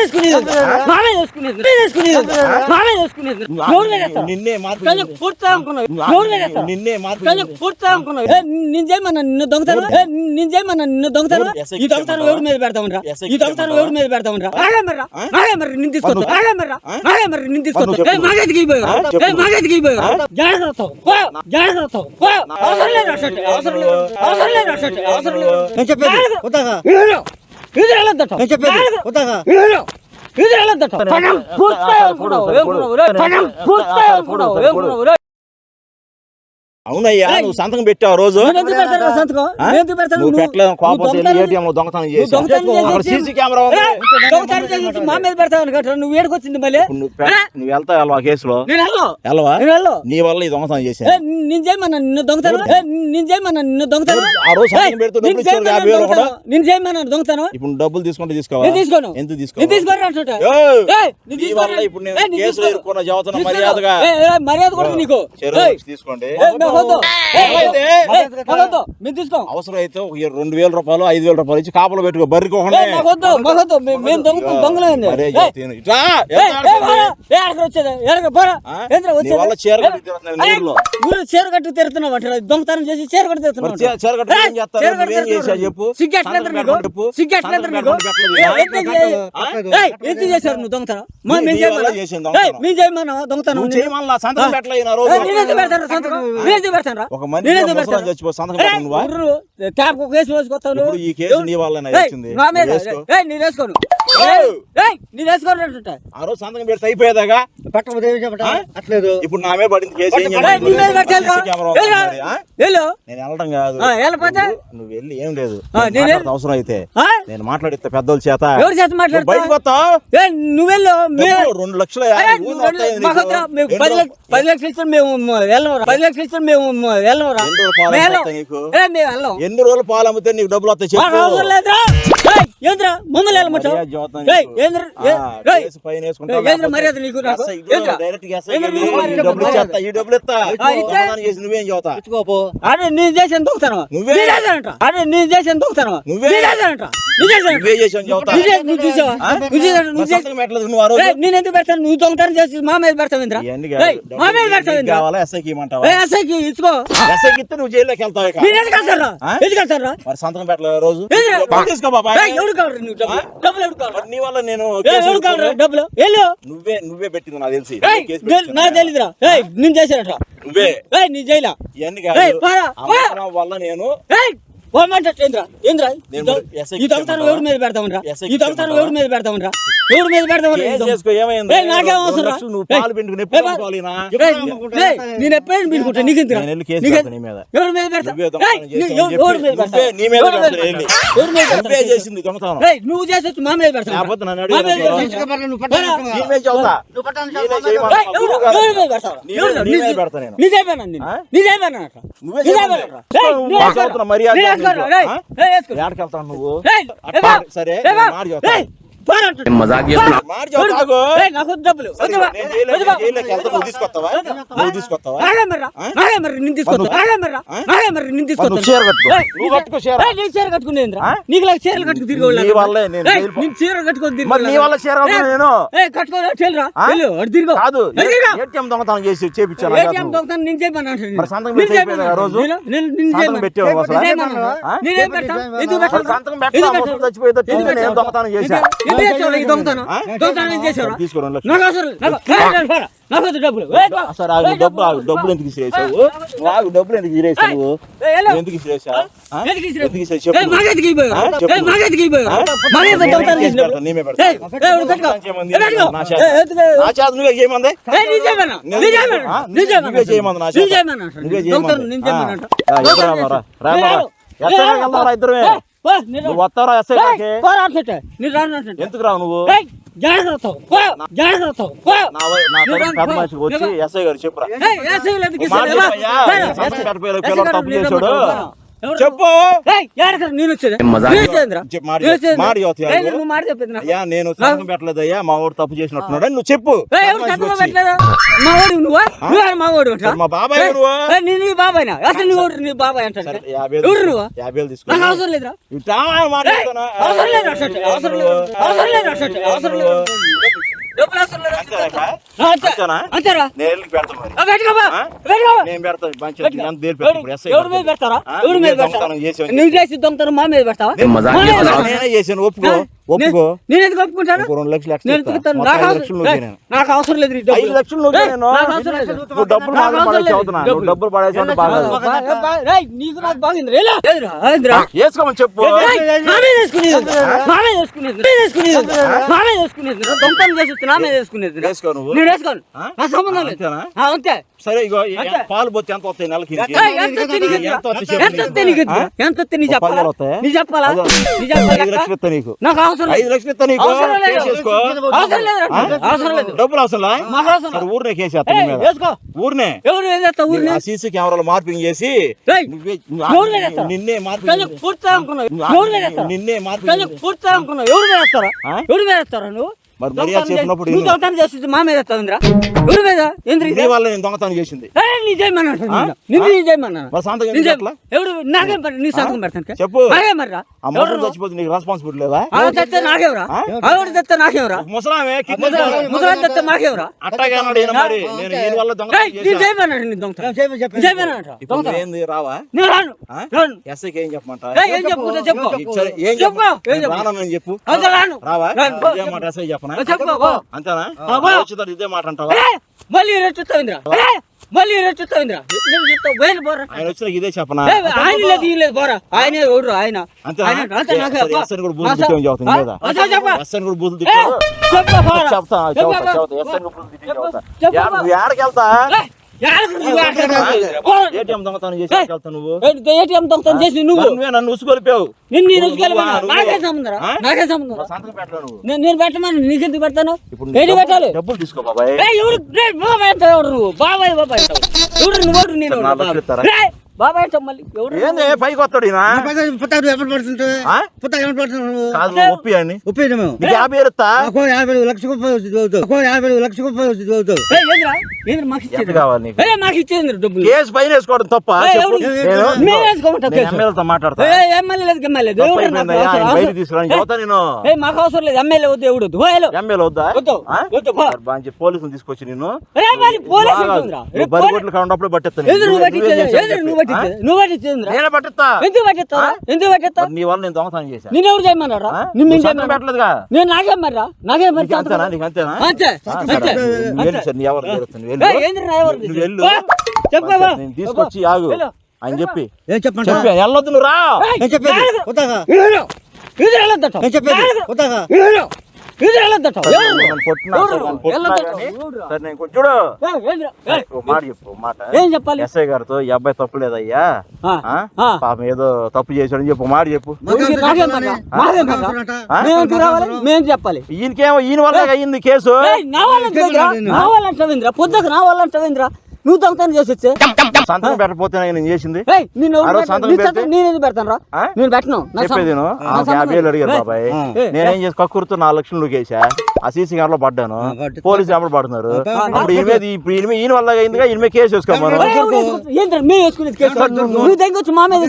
చేసుకునేది మామే చేసుకునేది నేను చేసుకునేది మామే చేసుకునేది వేరేస్తా నిన్నే కానీ పూర్తిగా అనుకున్నావు. వేరేస్తా నిన్నే కానీ పూర్తిగా అనుకున్నావు. నేను చేయమన్నా నిన్ను దొంగతనం నేను చేయమన్నా నిన్ను దొంగతనం ఈ దొంగతనం ఎవరి మీద పెడతామనరా ఎస్ఐ ఈ దొంగతనం ఎవరి మీద పెడతామనరా ఆగే మర్రా ఆగే మర్రి నిన్ను తీసుకొస్తా ఆగే మర్రా ఆగే మర్రి నిన్ను ఇవ్వరు చెప్పు. ఏ మాగేదికి ఇవ్వరు జాగ్రత్త జాగ్రత్త అవసరం లేదు అవసరం లేదు. అవసరం లేదు అవసరం లేదు. నేను చెప్పేది. ఇది వెళ్ళొద్దట. ఇది వెళ్ళొద్దట. అవునయ్యా నువ్వు సంతకం పెట్టావు రోజు? నువ్వు పెట్టలేదు కోపం ఏటీఎం లో దొంగతనం చేసి సీసీ కెమెరా మా మీద పెడతావు నువ్వు ఏడుకొచ్చింది మళ్ళీ? నువ్వు వెళ్తావు వెళ్ళవా కేసులో? వెళ్ళవా? నీ వల్ల ఈ దొంగతనం ఏ, చేశాను నేను చేయమన్నా నిన్ను దొంగతనం? ఏ, నేను చేయమన్నా నిన్ను దొంగతనం? ఆ రోజు సంతకం ఏ, పెడుతూ నేను డబ్బులు ఇచ్చారు చేయమన్నా యాభై వేలు కూడా దొంగతనం. నేను చేయమన్నా దొంగతనం? ఇప్పుడు డబ్బులు తీసుకుంటే నేను తీసుకోవా తీసుకోను. ఎంత నేను తీసుకో తీసుకోను అంటుంటా. ఏయ్! ఏయ్, నేను నీ తీసుకోను. వల్ల ఇప్పుడు నేను కేసులో. ఇరుక్కున్న చదువుతున్న. మర్యాదగా. మర్యాద కూడా నీకు. తీసుకోండి. మేము తీసుకోం. అవసరం అయితే రెండు వేల రూపాయలు ఐదు వేల రూపాయలు ఇచ్చి కాపలు పెట్టుకో బర్రికోకుండా. మేము దొంగ చీర అంటే దొంగతనం చేసి చీర కట్టు చీర-. చెప్పు? సిగ్గెట్లేదు. సిగ్గెట్లేదు చేశారు నువ్వు దొంగతనం? మేము చేయమన్నా? దొంగతనం. సంతకం పెట్టలేదు నేనెందుకు పెడతాను ఒక మనిషి చచ్చిపో సంతకం నువ్వా? కేసు వేసుకొస్తాను ఈ కేసు నీ వేసుకోను. నేను ఆ రోజు సంతకం పెడితే అయిపోయేదాగా పట్టకపోతే ఏమి చెప్పట ఆ? అట్లేదు ఇప్పుడు నా మీద పడింది కేసు ఏం ఏయ్, చేయాలి? నీ మీద పెట్టాలి రా. సీసీ కెమెరా ఉంది ఏయ్రా. మరి, ఆ? వెళ్ళు నేను వెళ్ళడం కాదు ఆ, వెళ్ళకపోతే? నువ్వు- నువ్వు వెళ్ళి ఏం లేదు ఆ, నేను నేను మాట్లాడతా అవసరం అయితే ఆ? నేను మాట్లాడిస్తా పెద్దోళ్ళ చేత ఎవరి చేత నువ్వు మాట్లాడతా బయటకు వస్తావు ఏ, నువ్వు వెళ్ళు మే- డబ్బులు రెండు లక్షల యాభై. వస్తాయి నీకు. మేము పది రోజులు- పది లక్షలు ఇస్తాను మేము వెళ్ళం పది లక్షలు ఇస్తాను మేము ఎన్ని రోజులు పాలు మేము వస్తాయి నీకు? ఏ, మేము వెళ్ళం ఎన్ని రోజులు పాలు అమ్మితే నీకు డబ్బులు వస్తాయి మాకు చెప్పు అవసరం లేదురా ఏయ్, ఏంద్రా? వెళ్ళమంటావు మర్యాద నీకు. నువ్వు తెచ్చుకోపో అరే నేను చేసిన నువ్వే. నీ చేశానంట అరే నేను చేసిన దొంగతనం నువ్వే. చేశానంట చేసి- నేను ఎందుకు పెడతాను? నువ్వు దొంగతనం మా మీద పెడతావు ఇంద్రా? మా మీద పెడతావు ఎస్ఐకి ఇమ్మంటావా? ఏ ఎస్ఐకి ఇచ్చుకో. ఎస్ఐకి ఇస్తే నువ్వు జైల్లోకి వెళ్తావు ఇక. నేను ఎందుకు వెళ్తారా ఆ? ఎందుకు వెళ్తారా మరి సంతకం పెట్టలేదు రోజు? తీసుకో ఏయ్, ఎవడు కావాలి నీకు డబ్బులు? డబ్బులు ఎవడు కావాలి మరి నీ వల్ల నేను ఏయ్, కేసు ఎవడు కావాలి పెట్టుకున్నా. డబ్బులు? వెళ్ళు. నువ్వే నువ్వే పెట్టింది నాకు తెలిసి. నేను-. నాకు తెలీదురా. ఏయ్ నేను చేశానట నువ్వే. ఏయ్ నీ జైలా. ఇవన్నీ కాదు? వల్ల నేను ఏంద్రా? ఈ దొంగతనం ఎవరి మీద పెడతామనరా SI ఈ ఎవరి మీద ఎవరి మీద నాకేం అవసరం నేను ఎప్పుడైనా నీకు. ఎవరి మీద పెడతా ఎవరు- మీద పెడతా? ఎవరి మీద? నువ్వే మా మీద పెడతా మర్యాద నీ నీకు. వేసుకోరా. ఏయ్, ఆ? ఏయ్, వేసుకోరా. ఏడకి వెళ్తావు నువ్వు? సరే, మజాక్? చచ్చిపోయేదో? దొంగతనం చేశా. ఎందుకు ఈ దొంగతనం? దొంగతనం. నాకు అవసరం. నాకు-. నాకు డబ్బులు. సరే ఆగు ఆగు డబ్బులు ఎందుకు ఇసిరేసావు ఆగు డబ్బులు ఎందుకు ఇసిరేసావు. ఎందుకు ఇసిరేసావు? ఎందుకు? చెప్పు మాకెందుకు మాకెందుకు దొంగతనం చేసినప్పుడు. పెడతాను. నా చేత. నువ్వే చేయమంది చేయమంది నా చేత. దొంగతనం. ఆ, ఆ, ఇద్దరు ఇద్దరమే. నువ్వు వస్తావరా ఎస్ఐ. ఎందుకు రావు నువ్వు? జాగ్రత్త జాగ్రత్త వచ్చి ఎస్ఐ గారు చెప్పురా తప్పు చేశాడు. చెప్పు. నేను? నువ్వు. అయ్యా మా వాడు తప్పు చేసినట్టున్నాడు చెప్పు? మా బాబాయ్ నీ? అసలు నీ నీ బాబాయ్ అంటాడు? యాభై? యాభై తీసుకో. అవసరం లేదురా? అవసరం లేదు అసలు అవసరం లేదు అవసరం లేదు అసలు అవసరం లేదు. అంతేరా. నువ్వు చేసి దొంగతనం మా మీద పెడతావా? నేను ఒప్పుకో ఒప్పుకో. ఎందుకు ఒప్పుకుంటాను? రెండు లక్షలు ఎత్తుకుతాను. నాకు అవసరం లేదు. ఐదు లక్షలు నువ్వు డబ్బులు బాగా నీకు నాకు బాగుంది? వేసుకోమని చెప్పు. వేసుకునేది. వేసుకునేది. వేసుకునేది. వేసుకునేది. దొంగతనం చేసి వేసుకునేది. వేసుకో నువ్వు. వేసుకోను? నా సంబంధం లేదు. అంతే. సరే ఇగో. పాలు పోతే ఎంత వస్తాయి నెలకి ఎంత వస్తే నీ చెప్పాలా? నీ. నీ నీకు నాకు. అవసరం ఐదు లక్షలు ఇస్తా నీకు? అవసరం లేదు. అవసరం డబ్బులు అవసరం. ఊరినే వేసుకో. ఊరినే? ఎవరు ఊరిని? సీసీ కెమెరాలు మార్పింగ్ చేసి? నిన్నే కానీ మార్పింగ్ పూర్తిగా అనుకున్నావు? నిన్నే మార్పింగ్ పూర్తిగా అనుకున్నావు. ఎవరు వేస్తారా? ఎవరు వేస్తారా నువ్వు? మరి మర్యాద దొంగతనం చేసి- చెప్పినప్పుడు నువ్వు. దొంగతనం చేసి మా మీద ఎవరి మీద? ఏంద్ర? నీ వల్ల నేను దొంగతనం చేసింది. నిన్ను. మరి సంతకం నాకేం పని నీ సంతకం పెడతాను చెప్పు. నాకేం ఆ మనుషులు చచ్చిపోతే నీకు రెస్పాన్సిబిలిటీ లేదా? నాకేవరా? ఆవిడ తెస్తే నాకేవరా? ముసలామే ముసలి తెస్తే నాకేవరా? అట్టాగే అన్నాడు ఈయన మరి. నేను ఈయన వల్ల ఏయ్, దొంగతనం నీ దొంగతనం. చెప్పి చెప్పి నీ చేయమన్నాడు ఇప్పుడు దొంగతనం. ఏంది రావా? నేను రాను? రాను. ఎస్ఐకి ఏం చెప్పమంటా? ఏం చెప్పు ఏం చెప్పు, ఏం నేను చెప్పు? చెప్పు రావా? మాట ఎస్ఐ చెప్పనా? చెప్పు పో. అంతేనా. వచ్చేటప్పుడు ఇదే మాట అంటావా? మళ్ళీ రెచ్చుతావింద్రా మళ్ళీ రెచ్చుతావింద్రా నువ్వు చెప్తావు వేలు పోరా ఆయన వచ్చిన ఇదే చెప్పనా? ఆయన లేదు ఈయన లేదు పోరా ఆయన ఎవరు ఆయన? చెప్పా. చెప్పా. పోరా. చెప్తా చెప్పా ఏటీఎం దొంగతనం చేసి వెళ్తావు నువ్వు? ఏంటి ఏటీఎం దొంగతనం చేసి నువ్వు? నువ్వే నన్ను ఉసుకొలిపావు. నిన్ను నేను నాకే సంబంధం? నాకే సంబంధం నేను నేను పెట్టమని. నీకెందుకు పెడతాను? ఇప్పుడు ఏంటి డబ్బులు- పెట్టాలి? డబ్బులు తీసుకో బాబాయ్. ఎవరు నువ్వు? బాబాయ్ బాబాయ్ ఎవడు నువ్వు? నేను బాబాయ్ మళ్ళీ ఎవడు ఏంది? పైకి వస్తాడు పుత్తకు ఎప్పుడు పడుతుంటే? పుత్తకు పడుతున్నావు కాదు నువ్వు ఒప్పి అని నీకు యాభై యాభై లక్ష లక్ష మాకు కావాలి నీకు? ఇచ్చేది డబ్బులు. కేసు పైన వేసుకోవడం తప్ప. ఎవరు? నేను- నేను ఎమ్మెల్యే నేను మాకు అవసరం లేదు. వద్దు ఎవడు వద్దా. పోలీసులు తీసుకొచ్చి నిన్ను. రేయ్, మరి నువ్వు పట్టించేది? నేనే పట్టిస్తా ఎందుకు ఎందుకు మరి నీ వల్ల నేను దొంగతనం చేశా నిన్ను ఎవరు చేయమన్నారా? నిన్ను నేను చేయమన్నా పెట్టలేదుగా నేను నాకేం మర్రా నాకేం మరి నీకు అంతేనా నీకు అంతేనా అంతే ఆ, అంతే సరే. నువ్వు వెళ్ళు సార్, నీ ఎవరు తెలుస్తుంది వెళ్ళు ఏయ్, ఏంది నా ఎవరు నువ్వు వెళ్ళు చెప్పవా నేను తీసుకొచ్చి ఆగు. అని చెప్పి ఏం చెప్పండి చెప్పి వెళ్ళొద్దు నువ్వు రా నేను చెప్పేది కొత్తగా ఇది వెళ్ళొద్దట నేను చెప్పేది కొత్తగా చూడు. మాట చెప్పు మాట. ఏం చెప్పాలి? ఎస్ఐ గారితో ఈ అబ్బాయి తప్పు లేదయ్యా. ఆ, ఆ? ఆ. పాపం ఏదో తప్పు చేశాడని చెప్పు మాట చెప్పు. మేము చెప్పాలి. ఈయనకేమో ఈయన వల్ల అయ్యింది కేసు. ఏయ్, నా వాళ్ళంటవేంద్రా పొద్దుకు నా నువ్వు దొంగతనం చేసి వచ్చే సంతకం పెట్టకపోతే నేను చేసింది. నేను పెడతాను రా? నేను పెట్టను. చెప్పేది యాభై వేలు అడిగారు బాబాయ్. నేనేం చేసి కక్కుర్తో నాలుగు లక్షలు నువ్వేసా ఆ సీసీ కెమెరాలో పడ్డాను. పోలీసు ఎవరు పడుతున్నారు. అప్పుడు ఇప్పుడు ఈయన వల్ల అయిందిగా ఈయన మీద కేసు వేసుకోమను నువ్వు? దగ్గర వచ్చి మా మీద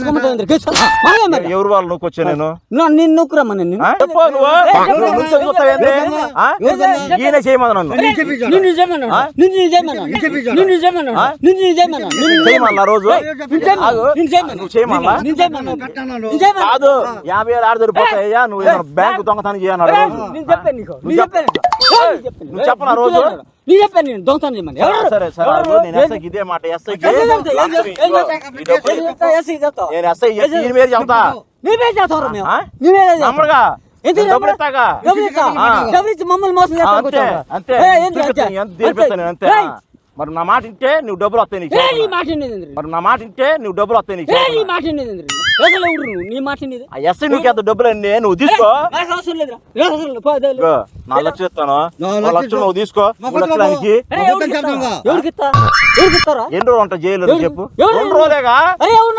ఎవరు వాళ్ళు నువ్వు వచ్చా నేను? నా- నిన్ను నొక్కురమ్మా నేను? ఈయన చేయమని నన్ను. నేను చెప్పించాను. నిన్ను నిజమన్నా నిన్ను నిజమన్నా చేయమన్నా? రోజు? చేయమన్నా. కాదు. యాభై వేలు ఆడ సరిపోతాయ్యా నువ్వు బ్యాంకు దొంగతనం చేయన్నాడు నువ్వు చెప్పాను రోజు? చెప్పాను. నేను దొంగతనం చేయమని? సరే సరే. నేను ఎస్ఐకి ఇదే మాట. ఎస్ఐకి. నేను ఎస్ఐ చెప్తా. మమ్మల్ని మోసం అంతే అంతే? మరి నా మాట ఇంటే నువ్వు డబ్బులు వస్తాయి నీకు? మరి నా మాట ఇంటే నువ్వు డబ్బులు వస్తాయి నీకు మాట? అసలు ఎవరు? నువ్వు నీ మాట నీది. ఆ ఎస్ఐ నీకు ఎంత డబ్బులు అండి నువ్వు తీసుకో. అవసరం లేదురా. లక్షలు ఇస్తాను. లక్షలు తీసుకో. ఎవరికి ఇస్తా ఎవరికి ఇస్తారా ఎన్ని రోజులు జైలు చెప్పు? ఎవరు- రెండు రోజులేగా?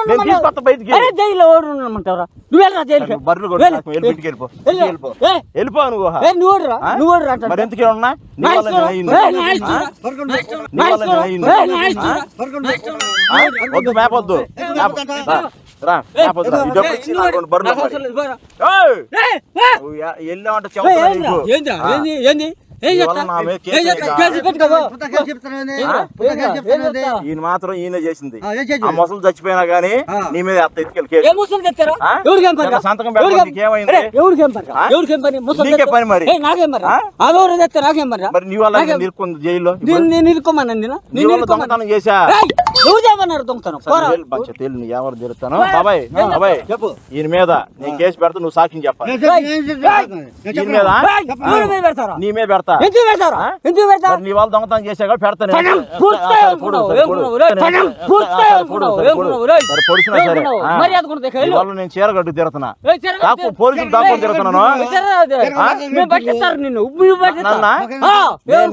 నేను? తీసుకొస్తా బయటికి ఉండమంటారా నువ్వు వెళ్ళరా బర్రెలు వెళ్ళిపో. వెళ్ళు. వెళ్ళిపో. నువ్వు నువ్వు? నువ్వు? మరి ఎందుకు ఉన్నా నీ వల్ల నా వల్ల? వద్దు మేపొద్దు ఈయన మాత్రం ఈయన చేసింది. ఆ, ముసలు చచ్చిపోయినా గానీ. నీ మీద ఎత్త ఎత్తుకెళ్ళి సంతకం నీకే పని మరి. తెస్తే నాకేం నీ నిరుకుంది జైల్లో. నేను. దొంగతనం చేశా? నువ్వు చేయమన్నారు దొంగతనం పోరా. తెలియదు ఎవరు తిరుగుతాను. బాబాయ్ బాబాయ్ చెప్పు. ఈయన మీద నేను కేసు పెడతా నువ్వు సాక్ష్యం చెప్పాలి. ఈయన. మీద? నీ మీద పెడతా. ఎందుకు పెడతారా? ఎందుకు పెడతారా? నీ వాళ్ళు దొంగతనం చేసా కూడా పెడతాను. వెళ్ళు. నేను చీర కట్టు తిరుగుతున్నా. పోలీసులు దాక్కొని తిరుగుతున్నాను. నిన్ను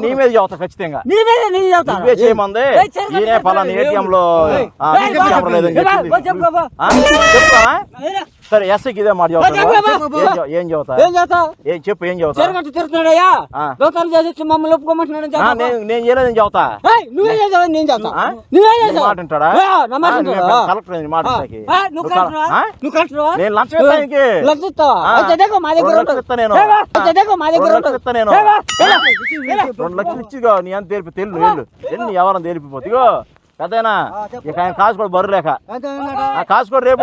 నీ మీద చెబుతా ఖచ్చితంగా. నీ మీద చేయమంది. ఈయనే. పలానా ఏటీఎం లో ఏయ్, ఆ, ఏయ్, సీసీ కెమెరా లేదని ఏయ్, చెప్పింది. బా, చెప్పు, బా. ఆ? చెప్తావా? ఏరా, సరే ఎస్ఐకి ఇదే మాట. ఏం చెబు- ఏం చెబుతా ఏం చెప్పు ఏం చెబుతా తిరుగుతున్నాడయ్యా? చేసి మమ్మల్ని చెప్పు. నేను నేను చేయలేదని చెబుతా ఏయ్, నువ్వే చేసావు? నేను చేస్తా ఆ? నువ్వే నీ చేసావు? మాట కలెక్టర్ నువ్వు కలెక్టరా? నేను మా దగ్గర రెండు. లక్షలు నేను. మా దగ్గర నేను. రెండు ఇచ్చిగా నీ అంత తెలిపి ఎవరైనా తెలిపిపోతే ఇగో పెద్దయినా ఇక ఆయన కాసు కూడా బరులేక అంతే అన్నమాట. ఆ కాసు కూడా రేపు